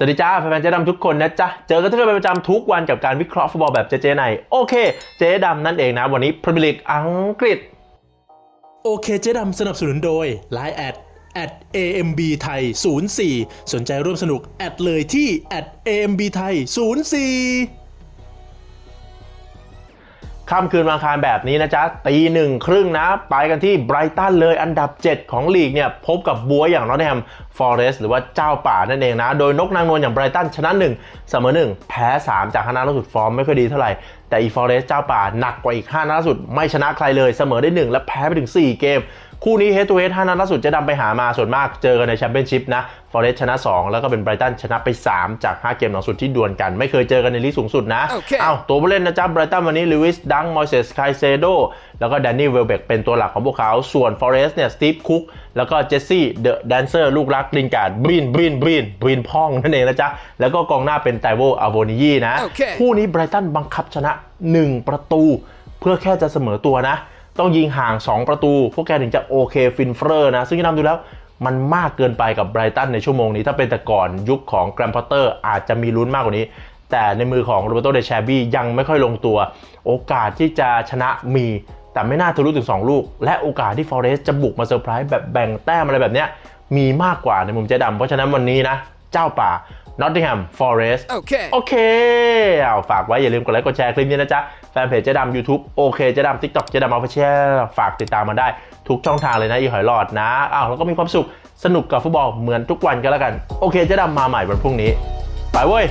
สวัสดีจ้าแฟนๆเจ๊ดำทุกคนนะจ๊ะ เจอกันทุกเป็นประจำทุกวันกับการวิเคราะห์ฟุตบอลแบบเจ๊ๆในโอเค เจ๊ดำนั่นเองนะ วันนี้พรีเมียร์ลีกอังกฤษ โอเค เจ๊ดำสนับสนุนโดย Line แอด at AMB ไทย 04 สนใจร่วมสนุก แอดเลยที่ at AMB ไทย 04 ค่ำคืนวันอังคารแบบนี้นะจ๊ะตีหนึ่งครึ่งนะ ไปกันที่ไบรตันเลยอันดับ 7 ของลีกเนี่ย พบกับบัวอย่างนอตแฮมฟอเรสต์หรือว่าเจ้าป่านั่นเองนะ โดยนกนางนวลอย่างไบรตันชนะ 1 เสมอ 1 แพ้ 3 จากห้านัดล่าสุดฟอร์มไม่ค่อยดีเท่าไหร่ แต่อีฟอเรสต์เจ้าป่าหนักกว่าอีก5นัดล่าสุดไม่ชนะใครเลยเสมอได้ 1 และแพ้ไปถึง 4 เกม คู่นี้เฮ d ทูเฮด5นัดล่าสุดเจะดำไปหามาส่วนมากเจอกันในแชมเปี้ยนชิพนะฟอเรสต์ชนะ 2 แล้วก็เป็นไบรตันชนะไป 3 จาก 5 เกมหลังสุดที่ดวลกัน ไม่เคยเจอกันในลีกสูงสุดนะโอเคเอ้าตัวผู้เล่นนะจ๊ะไบรตันวันนี้ลิวิสดังมอยเซสไคเซโดแล้วก็แดนนี่เวลเบกเป็นตัวหลักของพวกเขา ส่วนฟอเรสต์เนี่ยสตีฟคุกแล้วก็เจสซี่เดอะแดนเซอร์ลูกรักลินการ์ดบรินบรินบรินบรินพ่องนั่นเองนะจ๊ะ แล้วก็กองหน้าเป็นไตโวอาโวนิยีนะโอเคคู่นี้ไบรตันบังคับชนะ 1 ประตู เพื่อแค่จะเสมอตัวนะ ต้องยิงห่าง 2 ประตู พวกแกถึงจะโอเคฟินเฟอร์นะ ซึ่งที่นำดูแล้วมันมากเกินไปกับไบรตันในชั่วโมงนี้ ถ้าเป็นแต่ก่อนยุคของแกรมพอตเตอร์อาจจะมีลุ้นมากกว่านี้ แต่ในมือของโรเบโตเดชาบี้ยังไม่ค่อยลงตัว โอกาสที่จะชนะมีแต่ไม่น่าทะลุถึง 2 ลูก และโอกาสที่ฟอเรสจะบุกมาเซอร์ไพรส์แบบแบ่งแต้มอะไรแบบเนี้ยมีมากกว่าในมุมเจ๊ดำเพราะฉะนั้นวันนี้นะ เจ้าป่า นอตติงแฮมฟอเรส Okay. โอเคเอาฝากไว้อย่าลืมกดไลค์กดแชร์คลิปนี้นะจ๊ะ แฟนเพจเจ๊ดำ YouTube โอเคเจ๊ดำ TikTok เจ๊ดำเอาไปแชร์ฝากติดตามมาได้ทุกช่องทางเลยนะอีหอยหลอดนะอ้าวแล้วก็มีความสุขสนุกกับฟุตบอลเหมือนทุกวันกันแล้วกัน โอเคเจ๊ดำมาใหม่วันพรุ่งนี้ ไปเว้ย